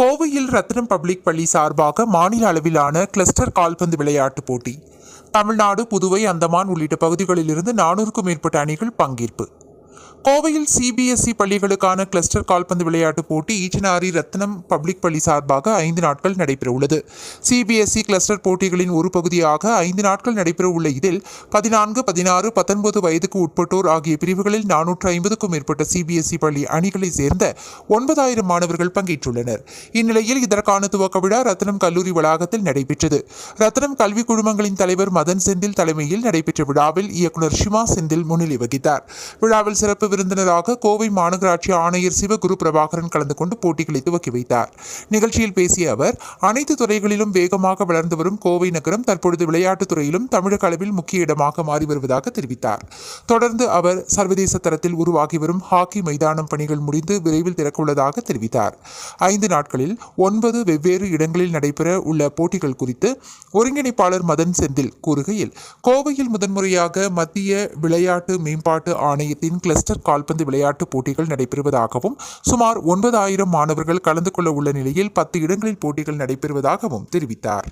கோவையில் ரத்னம் பப்ளிக் பள்ளி சார்பாக மாநில அளவிலான கிளஸ்டர் கால்பந்து விளையாட்டுப் போட்டி. தமிழ்நாடு புதுவை அந்தமான் உள்ளிட்ட பகுதிகளிலிருந்து நானூறுக்கும் மேற்பட்ட அணிகள் பங்கேற்பு. கோவையில் சிபிஎஸ்இ பள்ளிகளுக்கான கிளஸ்டர் கால்பந்து விளையாட்டுப் போட்டி ஈச்சனாரி ரத்னம் பப்ளிக் பள்ளி சார்பாக ஐந்து நாட்கள் நடைபெறவுள்ளது. சிபிஎஸ்இ கிளஸ்டர் போட்டிகளின் ஒரு பகுதியாக ஐந்து நாட்கள் நடைபெறவுள்ள இதில் பதினான்கு பதினாறு பத்தொன்பது வயதுக்கு உட்பட்டோர் ஆகிய பிரிவுகளில் நானூற்று ஐம்பதுக்கும் மேற்பட்ட சிபிஎஸ்இ பள்ளி அணிகளைச் சேர்ந்த ஒன்பதாயிரம் மாணவர்கள் பங்கேற்றுள்ளனர். இந்நிலையில் இதற்கான துவக்க விழா ரத்னம் கல்லூரி வளாகத்தில் நடைபெற்றது. ரத்னம் கல்வி குழுமங்களின் தலைவர் மதன் செந்தில் தலைமையில் நடைபெற்ற விழாவில் இயக்குநர் ஷிமா செந்தில் முன்னிலை வகித்தார். விழாவில் சிறப்பு விருந்தினராக கோவை மாநகராட்சி ஆணையர் சிவகுரு பிரபாகரன் கலந்து கொண்டு போட்டிகளை துவக்கி வைத்தார். நிகழ்ச்சியில் பேசிய அவர் அனைத்து துறைகளிலும் வேகமாக வளர்ந்து வரும் கோவை நகரம் தற்பொழுது விளையாட்டுத் துறையிலும் தமிழக அளவில் முக்கிய இடமாக மாறி வருவதாக தெரிவித்தார். தொடர்ந்து அவர் சர்வதேச தரத்தில் உருவாகி வரும் ஹாக்கி மைதானம் பணிகள் முடிந்து விரைவில் திறக்கவுள்ளதாக தெரிவித்தார். ஐந்து நாட்களில் ஒன்பது வெவ்வேறு இடங்களில் நடைபெற உள்ள போட்டிகள் குறித்து ஒருங்கிணைப்பாளர் மதன் செந்தில் கூறுகையில் கோவையில் முதன்முறையாக மத்திய விளையாட்டு மேம்பாட்டு ஆணையத்தின் கிளஸ்டர் கால்பந்து விளையாட்டுப் போட்டிகள் நடைபெறுவதாகவும் சுமார் ஒன்பதாயிரம் மாணவர்கள் கலந்து கொள்ள உள்ள நிலையில் பத்து இடங்களில் போட்டிகள் நடைபெறுவதாகவும் தெரிவித்தார்.